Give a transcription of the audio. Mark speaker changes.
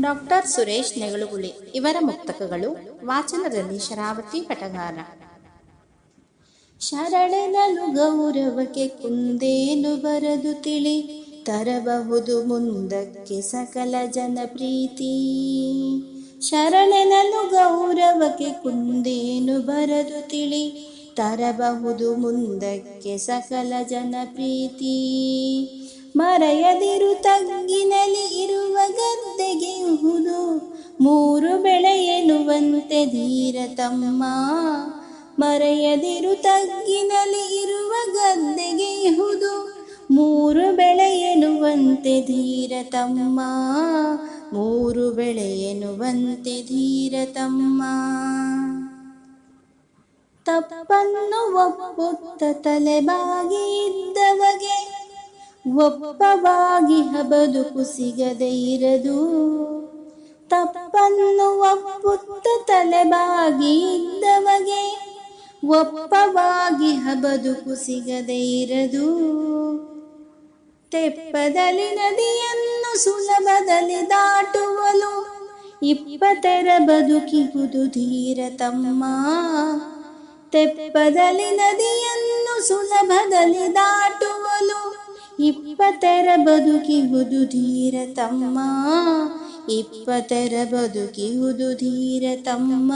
Speaker 1: Doctor Suresh ನೆಗಳುಗುಳಿ. ಇವರ ಮುಕ್ತಕಗಳು ವಾಚನದಲ್ಲಿ ಶರಾವತಿ ಪಟಗಾರ. ಶರಣೆನಲು ಗೌರವಕ್ಕೆ ಕುಂದೇನು ಬರದು ತಿಳಿ. ತರಬಹುದು ಮುಂದಕ್ಕೆ ಸಕಲ ಜನ ಪ್ರೀತಿ ಶರಣೆನಲು ಗೌರವಕ್ಕೆ ಕುಂದೇನು ಬರದು ತಿಳಿ. ತರಬಹುದು ಮುಂದಕ್ಕೆ ಸಕಲ ಜನ ಪ್ರೀತಿ ಮರೆಯದಿರು ತಗ್ಗಿನಲ್ಲಿ ಇರುವ ಮೂರು ಬೆಳೆ ಎನ್ನುವಂತೆ ಧೀರ ತಮ್ಮ. ಮರೆಯದಿರು ತಗ್ಗಿನಲ್ಲಿ ಇರುವ ಗದ್ದೆಗೆ ಇಹುದು. ಮೂರು ಬೆಳೆ ಎನ್ನುವಂತೆ ಧೀರ ತಮ್ಮ. ಮೂರು ಬೆಳೆ ಎನ್ನುವಂತೆ ಧೀರ ತಮ್ಮ. ತಪ್ಪನ್ನು ಒಪ್ಪುತ್ತ ತಲೆಬಾಗಿ ಇದ್ದವಗೆ, ಒಪ್ಪವಾಗಿ ಹಬದುಕು ಸಿಗದೇ ಇರದು. ತಪ್ಪನ್ನು ಒಪ್ಪುತ್ತ ತಲೆಬಾಗಿ ಇದ್ದವಗೆ, ಒಪ್ಪವಾಗಿ ಬದುಕು ಸಿಗದೆ ಇರದು. ತೆಪ್ಪದಲ್ಲಿ ನದಿಯನ್ನು ಸುಲಭದಲ್ಲಿ ದಾಟುವಲು ಇಪ್ಪತ್ತರ ಬದುಕಿಗುದು ಧೀರ ತಮ್ಮ. ತೆಪ್ಪದಲ್ಲಿ ನದಿಯನ್ನು ಸುಲಭದಲ್ಲಿ ದಾಟುವಲು ಇಪ್ಪತ್ತರ ಬದುಕಿಗುದು ಧೀರ ತಮ್ಮ. ಇಪ್ಪತ್ತರ ಬದುಕಿಹುದು ಧೀರ ತಮ್ಮ